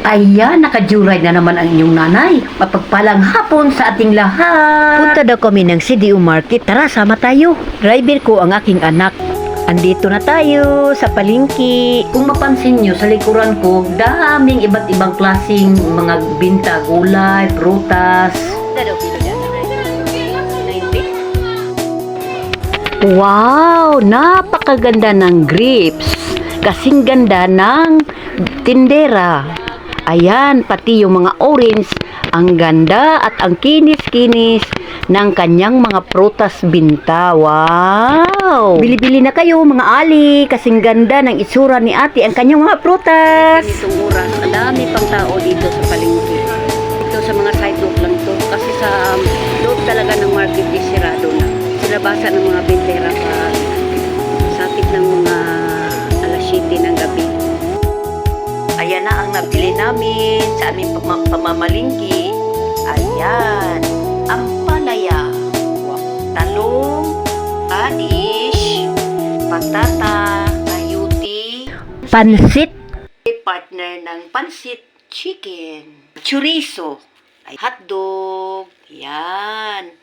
Ayan, nakajuray na naman ang inyong nanay. Mapagpalang hapon sa ating lahat. Punta daw kami ng CDO Market. Tara, sama tayo. Driver ko ang aking anak. Andito na tayo sa palingki. Kung mapansin nyo, sa likuran ko, daming iba't ibang klasing mga binta, gulay, prutas. Wow! Napakaganda ng grapes. Kasing ganda ng tindera. Ayan, pati yung mga orange. Ang ganda at ang kinis-kinis ng kanyang mga prutas binta. Wow! Bili-bili na kayo mga ali. Kasing ganda ng itsura ni ate ang kanyang mga prutas. Ganitong oras, ang pang tao dito sa palengke. Ito sa mga sidewalk lang to. Kasi sa loob talaga ng market is sirado na. Sinabasan ng mga bintera pa sakit ng Ayan na ang nabili namin sa aming pama- pamamalingki. Ayan, ang palaya, talong, radish, patata, ayuti, pansit, partner ng pansit chicken, chorizo, ay hotdog, yan,